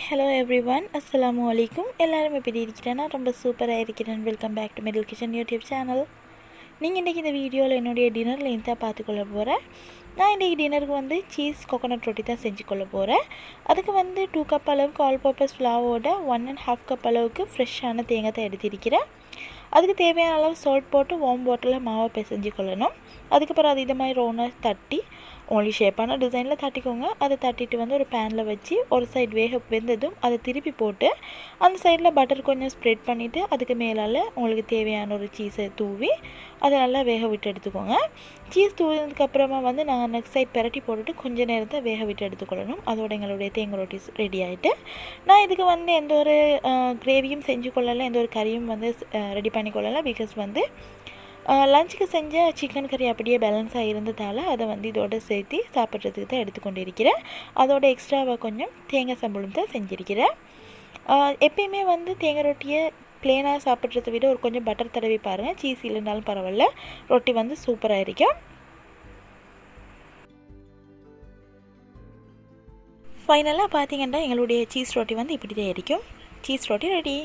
Hello every one அஸ்லாம் வலைக்கும் எல்லோரும் எப்படி இருக்கிறேன்னா ரொம்ப சூப்பராக இருக்கிறேன். Welcome back to middle kitchen YouTube channel நீங்கள் இன்றைக்கி இந்த வீடியோவில் என்னுடைய டின்னரில் தான் பார்த்துக்கொள்ள போகிறேன் நான் இன்றைக்கி டின்னருக்கு வந்து சீஸ் கோகோனட் ரொட்டி தான் செஞ்சு கொள்ள போகிறேன் அதுக்கு வந்து டூ கப் அளவுக்கு ஆல் பர்பஸ் ஃப்ளாவோட ஒன் அண்ட் ஹாஃப் கப் அளவுக்கு ஃப்ரெஷ்ஷான தேங்காய் தான் எடுத்திருக்கிறேன். அதுக்கு தேவையான அளவு சால்ட் போட்டு வார்ம் வாட்டரில் மாவை பிசைஞ்சு கொள்ளணும் அதுக்கப்புறம் அது இது மாதிரி ரவுண்டாக தட்டி ஒன்லி ஷேப்பான டிசைனில் தட்டிக்கோங்க. அதை தட்டிட்டு வந்து ஒரு பேனில் வச்சு ஒரு சைடு வேக வெந்ததும் அதை திருப்பி போட்டு அந்த சைடில் பட்டர் கொஞ்சம் ஸ்ப்ரெட் பண்ணிவிட்டு அதுக்கு மேலால் உங்களுக்கு தேவையான ஒரு சீஸை தூவி அதை நல்லா வேக விட்டு எடுத்துக்கோங்க. சீஸ் தூவினதுக்கப்புறமா வந்து நாங்கள் நெக்ஸ்ட் சைட் பெரட்டி போட்டுட்டு கொஞ்சம் நேரத்தை வேக விட்டு எடுத்துக்கொள்ளணும். அதோட எங்களுடைய தேங்காய் ரொட்டி ரெடி ஆகிட்டு நான் இதுக்கு வந்து எந்த ஒரு கிரேவியும் செஞ்சு கொள்ளலை எந்த ஒரு கறியும் வந்து ரெடி பண்ணி கொள்ளலை பிகாஸ் வந்து லஞ்சுக்கு செஞ்ச சிக்கன் கறி அப்படியே பேலன்ஸாக இருந்ததால் அதை வந்து இதோட சேர்த்து சாப்பிட்றதுக்கு தான் எடுத்துக்கொண்டு இருக்கிறேன் அதோட எக்ஸ்ட்ராவாக கொஞ்சம் தேங்காய் சம்பளம் தான் செஞ்சுருக்கிறேன். எப்பயுமே வந்து தேங்காய் ரொட்டியை ப்ளேனாக சாப்பிட்றத விட ஒரு கொஞ்சம் பட்டர் தடவி பாருங்கள் சீஸ் இல்லைனாலும் பரவாயில்ல. ரொட்டி வந்து சூப்பராக இருக்கும். ஃபைனலாக பார்த்தீங்கன்னா எங்களுடைய சீஸ் ரொட்டி வந்து இப்படி தான் இருக்கும். சீஸ் ரொட்டி ரெடி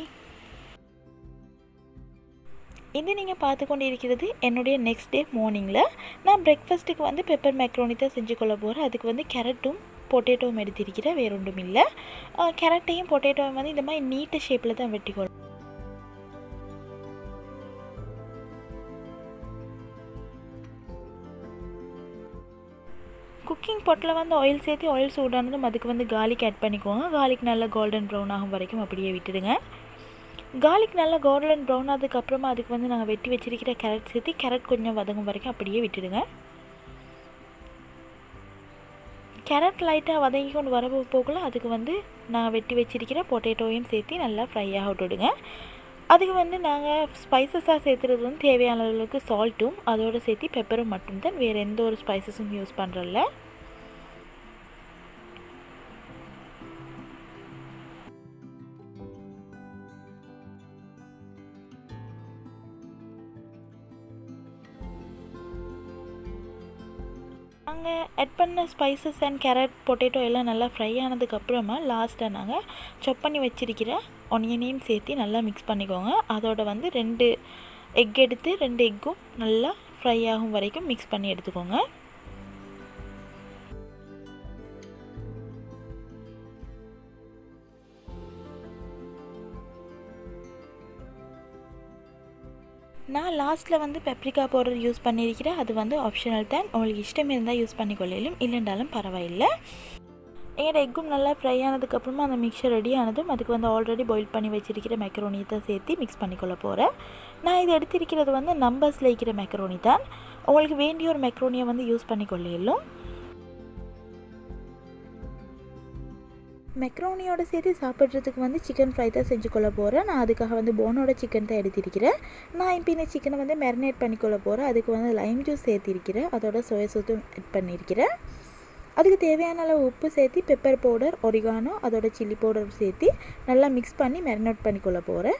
இது நீங்கள் பார்த்து கொண்டு இருக்கிறது என்னுடைய நெக்ஸ்ட் டே மார்னிங்கில் நான் பிரேக்ஃபாஸ்ட்டுக்கு வந்து பெப்பர் மேக்ரோனி தான் செஞ்சு கொள்ள போகிறேன் அதுக்கு வந்து கேரட்டும் பொட்டேட்டோவும் எடுத்திருக்கிறேன். வேறு ஒன்றும் இல்லை. கேரட்டையும் பொட்டேட்டோவும் வந்து இந்த மாதிரி நீட்டு ஷேப்பில் தான் வெட்டிக்கொள்ளும் குக்கிங் பொட்டில் வந்து ஆயில் சேர்த்து ஆயில் சூடானதும் அதுக்கு வந்து கார்லிக் ஆட் பண்ணிக்கோங்க கார்லிக் நல்லா கோல்டன் ப்ரௌன் ஆகும் வரைக்கும் அப்படியே விட்டுடுங்க. கார்லிக் நல்லா கோல்டன் ப்ரௌன் ஆனதுக்கப்புறமா அதுக்கு வந்து நாங்கள் வெட்டி வச்சிருக்கிற கேரட் சேர்த்து கேரட் கொஞ்சம் வதங்கும் வரைக்கும் அப்படியே விட்டுடுங்க. கேரட் லைட்டாக வதங்கி கொண்டு வர போகல அதுக்கு வந்து நாங்கள் வெட்டி வச்சிருக்கிற பொட்டேட்டோவையும் சேர்த்து நல்லா ஃப்ரை ஆக விட்டுடுங்க அதுக்கு வந்து நாங்கள் ஸ்பைசஸாக சேர்த்துறது வந்து தேவையான அளவுக்கு சால்ட்டும் அதோடு சேர்த்து பெப்பரும் மட்டும்தான். வேறு எந்த ஒரு ஸ்பைசஸும் யூஸ் பண்ணுறதில்ல நாங்கள் ஆட் பண்ண ஸ்பைசஸ் அண்ட் கேரட் பொட்டேட்டோ எல்லாம் நல்லா ஃப்ரை ஆனதுக்கப்புறமா லாஸ்ட்டாக நாங்கள் சாப் பண்ணி வச்சிருக்கிற ஒனியனையும் சேர்த்து நல்லா மிக்ஸ் பண்ணிக்கோங்க. அதோட வந்து ரெண்டு எக் எடுத்து ரெண்டு எக்கும் நல்லா ஃப்ரை ஆகும் வரைக்கும் மிக்ஸ் பண்ணி எடுத்துக்கோங்க. நான் லாஸ்ட்டில் வந்து பெப்ரிக்கா பவுடர் யூஸ் பண்ணியிருக்கிறேன். அது வந்து ஆப்ஷனல் தான். உங்களுக்கு இஷ்டம் இருந்தால் யூஸ் பண்ணிக்கொள்ளையிலும் இல்லைன்றாலும் பரவாயில்லை. எங்களோட எக்கும் நல்லா ஃப்ரை ஆனதுக்கப்புறமா அந்த மிக்சர் ரெடி ஆனதும் அதுக்கு வந்து ஆல்ரெடி பாயில் பண்ணி வச்சிருக்கிற மெக்கரோனியை தான் சேர்த்து மிக்ஸ் பண்ணிக்கொள்ள போகிறேன் நான் இது எடுத்திருக்கிறது வந்து நம்பர்ஸில் இருக்கிற மெக்கரோனி தான். உங்களுக்கு வேண்டிய ஒரு மெக்ரோனியை வந்து யூஸ் பண்ணிக்கொள்ளையிலும் மெக்ரோனியோட சேர்த்து சாப்பிட்றதுக்கு வந்து சிக்கன் ஃப்ரை தான் செஞ்சு கொள்ள போகிறேன் நான் அதுக்காக வந்து போனோட சிக்கன் தான் எடுத்திருக்கிறேன். நான் இப்போ இந்த சிக்கனை வந்து மேரினேட் பண்ணிக்கொள்ள போகிறேன் அதுக்கு வந்து லைம் ஜூஸ் சேர்த்திருக்கிறேன். அதோட சோயா சூத்தும் ஆட் பண்ணியிருக்கிறேன் அதுக்கு தேவையான அளவு உப்பு சேர்த்து பெப்பர் பவுடர் ஒரிகானோ அதோட சில்லி பவுடர் சேர்த்து நல்லா மிக்ஸ் பண்ணி மேரினேட் பண்ணிக்கொள்ள போகிறேன்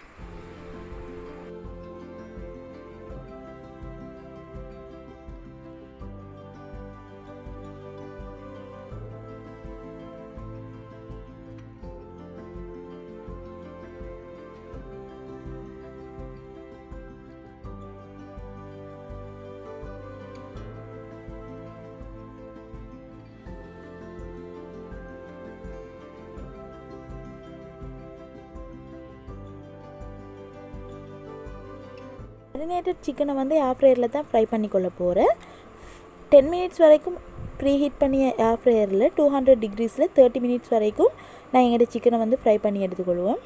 மேரினேட்டட் சிக்கனை வந்து ஏர் ஃப்ரையரில் தான் ஃப்ரை பண்ணிக்கொள்ள போகிறேன் டென் மினிட்ஸ் வரைக்கும் ப்ரீ ஹீட் பண்ணி ஏர் ஃப்ரையரில் டூ ஹண்ட்ரட் டிகிரிஸில் தேர்ட்டி மினிட்ஸ் வரைக்கும் நான் எங்கள்கிட்ட சிக்கனை வந்து ஃப்ரை பண்ணி எடுத்துக்கொள்வேன்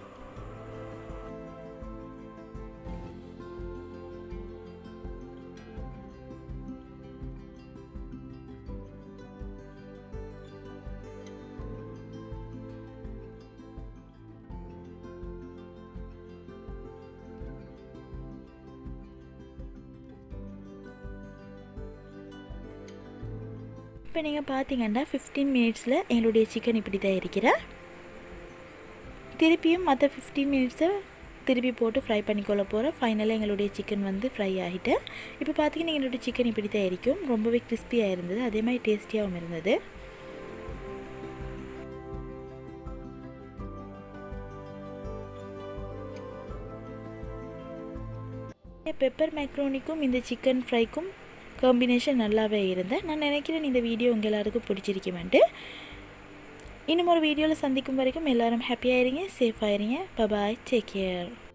இப்போ நீங்கள் பார்த்தீங்கன்னா ஃபிஃப்டீன் மினிட்ஸில் எங்களுடைய சிக்கன் இப்படி தான் இருக்கிற. திருப்பியும் மற்ற ஃபிஃப்டீன் மினிட்ஸை திருப்பி போட்டு ஃப்ரை பண்ணிக்கொள்ள போகிறோம் ஃபைனலாக எங்களுடைய சிக்கன் வந்து ஃப்ரை ஆகிட்டு இப்போ பார்த்தீங்கன்னா எங்களுடைய சிக்கன் இப்படி தான் இருக்கும். ரொம்பவே கிறிஸ்பியாக இருந்தது அதே மாதிரி டேஸ்டியாகவும் இருந்தது. பெப்பர் மேக்ரோனிக்கும் இந்த சிக்கன் ஃப்ரைக்கும் காம்பினேஷன் நல்லாவே இருந்தேன் நான் நினைக்கிறேன் இந்த வீடியோ உங்கள் எல்லாருக்கும் பிடிச்சிருக்குமென்ட்டு. இன்னும் ஒரு வீடியோவில் சந்திக்கும் வரைக்கும் எல்லோரும் ஹாப்பியாக இருங்க சேஃபாக இருங்க பபாய் டேக் கேர்